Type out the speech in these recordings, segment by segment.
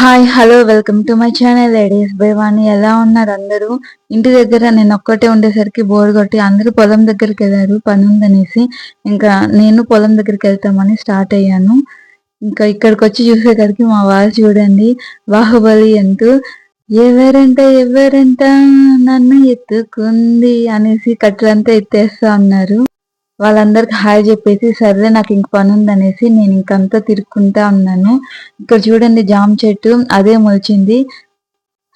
Hi hello welcome to my channel ladies బైవాణి ఎలా ఉన్నారు అందరూ? ఇంటి దగ్గర నేను ఒక్కటే ఉండేసరికి బోర్ కొట్టి అందరూ పొలం దగ్గరికి వెళ్ళారు పని ఉందనేసి. ఇంకా నేను పొలం దగ్గరికి వెళ్తామని స్టార్ట్ అయ్యాను. ఇంకా ఇక్కడికి వచ్చి చూసేసరికి మా వాళ్ళు చూడండి బాహుబలి అంటూ ఎవరంట ఎవరంట నన్ను ఎత్తుకుంది అనేసి కట్లంతా ఎత్తేస్తా ఉన్నారు వాళ్ళందరికి హాయ్ చెప్పేసి సరే నాకు ఇంక పని ఉందనేసి నేను ఇంకంతా తిరుక్కుంటా ఉన్నాను. ఇక్కడ చూడండి జామ చెట్టు అదే మొలిచింది.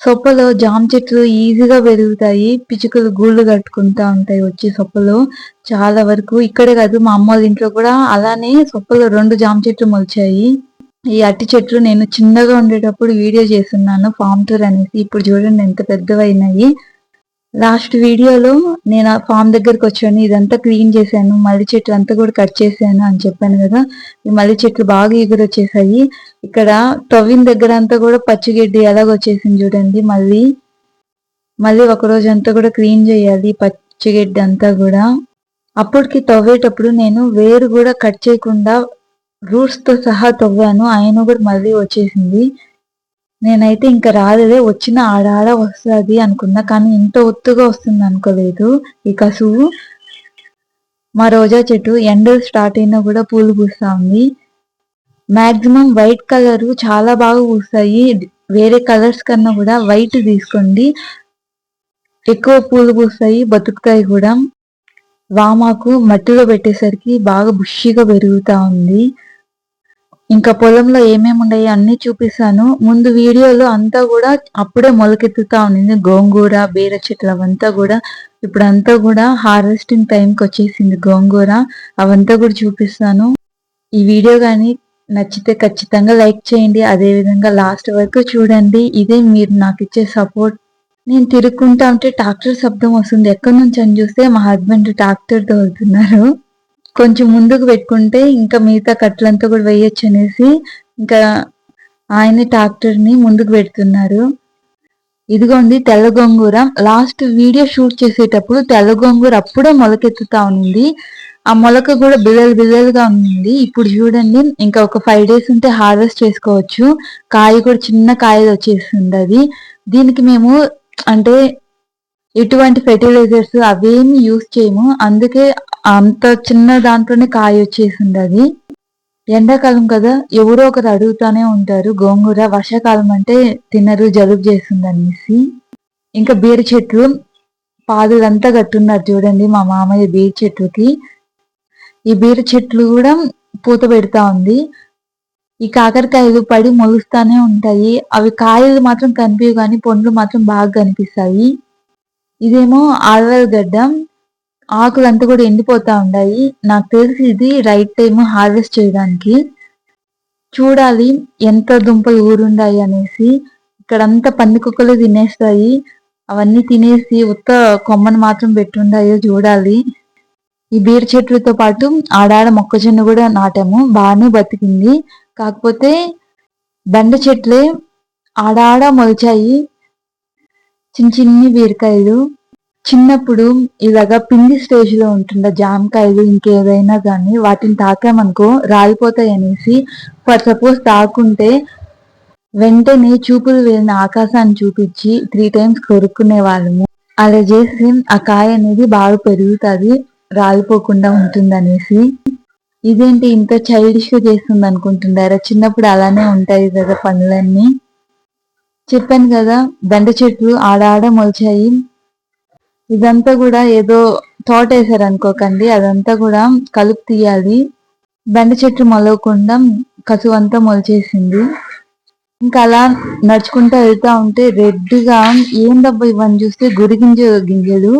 సొప్పలో జామ చెట్లు ఈజీగా పెరుగుతాయి పిచ్చుకలు గూళ్ళు కట్టుకుంటా ఉంటాయి వచ్చి సొప్పలో. చాలా వరకు ఇక్కడే కాదు మా అమ్మ వాళ్ళ ఇంట్లో కూడా అలానే సొప్పలో రెండు జామ చెట్లు మొలిచాయి. ఈ అట్టి చెట్లు నేను చిన్నగా ఉండేటప్పుడు వీడియో చేస్తున్నాను ఫామ్ టూర్ అనేసి. ఇప్పుడు చూడండి ఎంత పెద్దవైనాయి. లాస్ట్ వీడియోలో నేను ఆ ఫామ్ దగ్గరకు వచ్చాను ఇదంతా క్లీన్ చేశాను మల్లి చెట్లు అంతా కూడా కట్ చేశాను అని చెప్పాను కదా ఈ మల్లి చెట్లు బాగా ఎగురొచ్చేసాయి. ఇక్కడ టొవిన్ దగ్గర అంతా కూడా పచ్చిగడ్డి ఎలాగొచ్చేసింది చూడండి మళ్ళీ మళ్ళీ ఒక రోజు అంతా కూడా క్లీన్ చేయాలి పచ్చిగడ్డి అంతా కూడా. అప్పటికి తవ్వేటప్పుడు నేను వేరు కూడా కట్ చేయకుండా రూట్స్తో సహా తవ్వాను ఆయన కూడా మళ్ళీ వచ్చేసింది. నేనైతే ఇంకా రాలేదే వచ్చిన ఆడాడ వస్తుంది అనుకున్నా కానీ ఇంత ఒత్తుగా వస్తుంది అనుకోలేదు. ఈ కసువు మా రోజా చెట్టు ఎండలు స్టార్ట్ అయినా కూడా పూలు పూస్తా ఉంది. మ్యాక్సిమం వైట్ కలర్ చాలా బాగా పూస్తాయి. వేరే కలర్స్ కన్నా కూడా వైట్ తీసుకోండి. ఎక్కువ పూలు పూస్తాయి బతుకుతాయి కూడా. వామాకు మట్టిలో పెట్టేసరికి బాగా బుషిగా పెరుగుతూ ఉంది. ఇంకా పొలంలో ఏమేమి ఉన్నాయి అన్ని చూపిస్తాను. ముందు వీడియోలో అంతా కూడా అప్పుడే మొలకెత్తుతా ఉండింది గోంగూర బీర చెట్లు అవంతా కూడా. ఇప్పుడు అంతా కూడా హార్వెస్టింగ్ టైంకి వచ్చేసింది గోంగూర. అవంతా కూడా చూపిస్తాను. ఈ వీడియో కానీ నచ్చితే ఖచ్చితంగా లైక్ చేయండి. అదే విధంగా లాస్ట్ వరకు చూడండి. ఇదే మీరు నాకు ఇచ్చే సపోర్ట్. నేను తిరుక్కుంటా ఉంటే ట్రాక్టర్ శబ్దం వస్తుంది. ఎక్కడి నుంచి అని చూస్తే మా హస్బెండ్ ట్రాక్టర్ తోలుతున్నారు కొంచెం ముందుకు పెట్టుకుంటే ఇంకా మిగతా కట్టలంతా కూడా వేయొచ్చు అనేసి ఇంకా ఆయన ట్రాక్టర్ని ముందుకు పెడుతున్నారు. ఇదిగోండి తెల్ల గొంగూర. లాస్ట్ వీడియో షూట్ చేసేటప్పుడు తెల్ల గొంగూర అప్పుడే మొలకెత్తుతా ఉంది. ఆ మొలక కూడా బిల్లలు బిల్లలుగా ఉంది. ఇప్పుడు చూడండి ఇంకా ఒక ఫైవ్ డేస్ ఉంటే హార్వెస్ట్ చేసుకోవచ్చు. కాయ కూడా చిన్న కాయలు వచ్చేస్తుంది అది. దీనికి మేము అంటే ఎటువంటి ఫెర్టిలైజర్స్ అవేమి యూస్ చేయము. అందుకే అంత చిన్న దాంట్లోనే కాయ వచ్చేసింది అది ఎండాకాలం కదా ఎవరో ఒకరు అడుగుతానే ఉంటారు గోంగూర వర్షాకాలం అంటే తినరు జలుబు చేస్తుంది అనేసి ఇంకా బీర చెట్లు పాదులంతా కట్టున్నారు చూడండి మా మామయ్య బీర చెట్టుకి. ఈ బీర చెట్లు కూడా పూత పెడతా ఉంది. ఈ కాకరకాయలు పడి మొలుస్తానే ఉంటాయి. అవి కాయలు మాత్రం కనిపించవు కానీ పండ్లు మాత్రం బాగా కనిపిస్తాయి. ఇదేమో ఆల్వల్ ఆకులంతా ఆకులు అంతా కూడా ఎండిపోతా ఉన్నాయి నాకు తెలిసి ఇది రైట్ టైం హార్వెస్ట్ చేయడానికి. చూడాలి ఎంత దుంపలు ఊరుండాయి అనేసి. ఇక్కడంతా పంది కుక్కలు తినేస్తాయి. అవన్నీ తినేసి ఉత్త కొమ్మను మాత్రం పెట్టుండాయో చూడాలి. ఈ బీర చెట్లతో పాటు ఆడాడ మొక్కజొన్న కూడా నాటాము. బాగానే బతికింది. కాకపోతే బెండ చెట్లే ఆడాడ మొలిచాయి. చిన్న చిన్ని బీరకాయలు. చిన్నప్పుడు ఇలాగా పిండి స్టేజ్లో ఉంటుండే జామకాయలు ఇంకేదైనా కానీ వాటిని తాకామనుకో రాలిపోతాయి అనేసి ఫర్ సపోజ్ తాకుంటే వెంటనే చూపులు వెళ్ళిన ఆకాశాన్ని చూపించి త్రీ టైమ్స్ కొరుక్కునే వాళ్ళము. అలా చేసి ఆ కాయ అనేది బాగా పెరుగుతుంది రాలిపోకుండా ఉంటుంది అనేసి ఇదేంటి ఇంత చైల్డిష్గా చేస్తుంది అనుకుంటున్నారా చిన్నప్పుడు అలానే ఉంటాయి కదా పనులన్నీ. చెప్పాను కదా దండ చెట్లు ఆడాడ మొలిచాయి. ఇదంతా కూడా ఏదో తోట వేసారు అనుకోకండి అదంతా కూడా కలుపు తీయాలి. బెండ చెట్టు మొలవకుండా కసువు అంతా మొలిచేసింది. ఇంకా అలా నడుచుకుంటూ వెళ్తా ఉంటే రెడ్గా ఏం దెబ్బ ఇవన్నీ చూస్తే గురిగింజ గింజలు.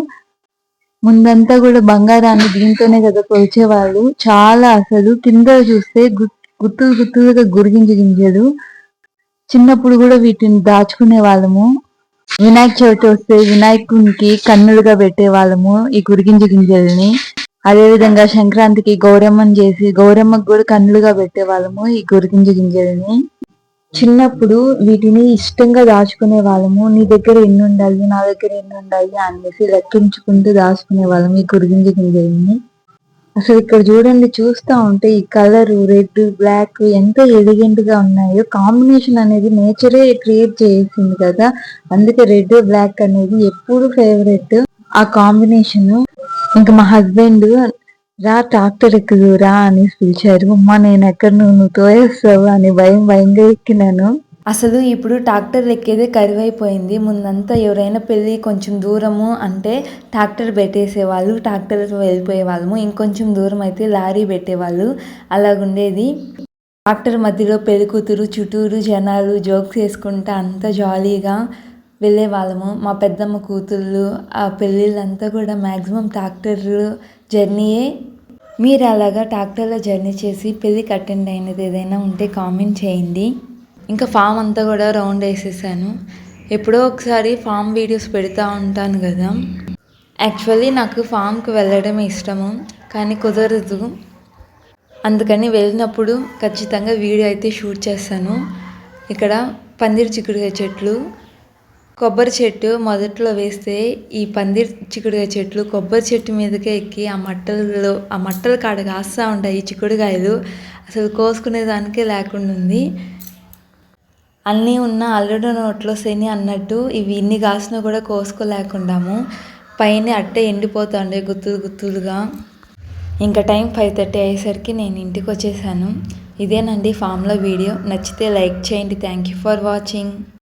ముందంతా కూడా బంగారాన్ని దీంతోనే కదా కొలిచేవాళ్ళు. చాలా అసలు కింద చూస్తే గుత్తులు గుత్తులుగా గురిగింజ గింజలు. చిన్నప్పుడు కూడా వీటిని దాచుకునే వాళ్ళము వినాయక చవితి వస్తే వినాయకునికి కన్నులుగా పెట్టే వాళ్ళము ఈ గురిగింజ గింజల్ని. అదే విధంగా సంక్రాంతికి గౌరమ్మని చేసి గౌరమ్మకు కూడా కన్నులుగా పెట్టే వాళ్ళము ఈ గురిగింజ గింజల్ని. చిన్నప్పుడు వీటిని ఇష్టంగా దాచుకునే వాళ్ళము నీ దగ్గర ఎన్ని ఉండాలి నా దగ్గర ఎన్ని ఉండాలి అనేసి లెక్కించుకుంటూ దాచుకునే వాళ్ళము ఈ గురిగింజ గింజల్ని. అసలు ఇక్కడ చూడండి చూస్తా ఉంటే ఈ కలర్ రెడ్ బ్లాక్ ఎంత ఎలిగెంట్గా ఉన్నాయో కాంబినేషన్ అనేది నేచరే క్రియేట్ చేసింది కదా. అందుకే రెడ్ బ్లాక్ అనేది ఎప్పుడు ఫేవరెట్ ఆ కాంబినేషన్ ఇంకా మా హస్బెండ్ రా ట్రాక్టర్ ఎక్కుదు రా అని పిలిచారు. అమ్మ నేను ఎక్కడ నువ్వు నువ్వు తోయేస్తావు? అని భయం భయంగా ఎక్కినాను. అసలు ఇప్పుడు ట్రాక్టర్ ఎక్కేదే కరువైపోయింది. ముందంతా ఎవరైనా పెళ్ళి కొంచెం దూరము అంటే ట్రాక్టర్ పెట్టేసేవాళ్ళు ట్రాక్టర్ వెళ్ళిపోయే వాళ్ళము ఇంకొంచెం దూరం అయితే లారీ పెట్టేవాళ్ళు. అలాగుండేది. ట్రాక్టర్ మధ్యలో పెళ్ళి కూతురు చుట్టూరు జనాలు జోక్స్ వేసుకుంటా అంతా జాలీగా వెళ్ళే వాళ్ళము మా పెద్దమ్మ కూతుళ్ళు ఆ పెళ్ళిళ్ళంతా కూడా మ్యాక్సిమం ట్రాక్టర్ జర్నీయే. మీరు అలాగా ట్రాక్టర్లో జర్నీ చేసి పెళ్ళికి అటెండ్ అయినది ఏదైనా ఉంటే కామెంట్ చేయండి. ఇంకా ఫామ్ అంతా కూడా రౌండ్ వేసేసాను. ఎప్పుడో ఒకసారి ఫామ్ వీడియోస్ పెడతా ఉంటాను కదా. యాక్చువల్లీ నాకు ఫామ్కి వెళ్ళడం ఇష్టము కానీ కుదరదు. అందుకని వెళ్ళినప్పుడు ఖచ్చితంగా వీడియో అయితే షూట్ చేస్తాను. ఇక్కడ పందిరి చిక్కుడుకాయ చెట్లు కొబ్బరి చెట్టు మొదట్లో వేస్తే ఈ పందిరి చిక్కుడుకాయ చెట్లు కొబ్బరి చెట్టు మీదకే ఎక్కి ఆ మట్టలలో ఆ మట్టల కాడ కాస్తూ ఉంటాయి ఈ చిక్కుడుకాయలు. అసలు కోసుకునే దానికే లేకుండా ఉంది. అన్నీ ఉన్న అల్లుడు నోట్లో శని అన్నట్టు ఇవి ఇన్ని కాసినా కూడా కోసుకోలేకుండాము. పైన అట్టే ఎండిపోతుండే గుత్తులు గుత్తులుగా. ఇంకా టైం ఫైవ్ థర్టీ అయ్యేసరికి నేను ఇంటికి వచ్చేసాను. ఇదేనండి ఫామ్లో వీడియో. నచ్చితే లైక్ చేయండి. Thank you for watching.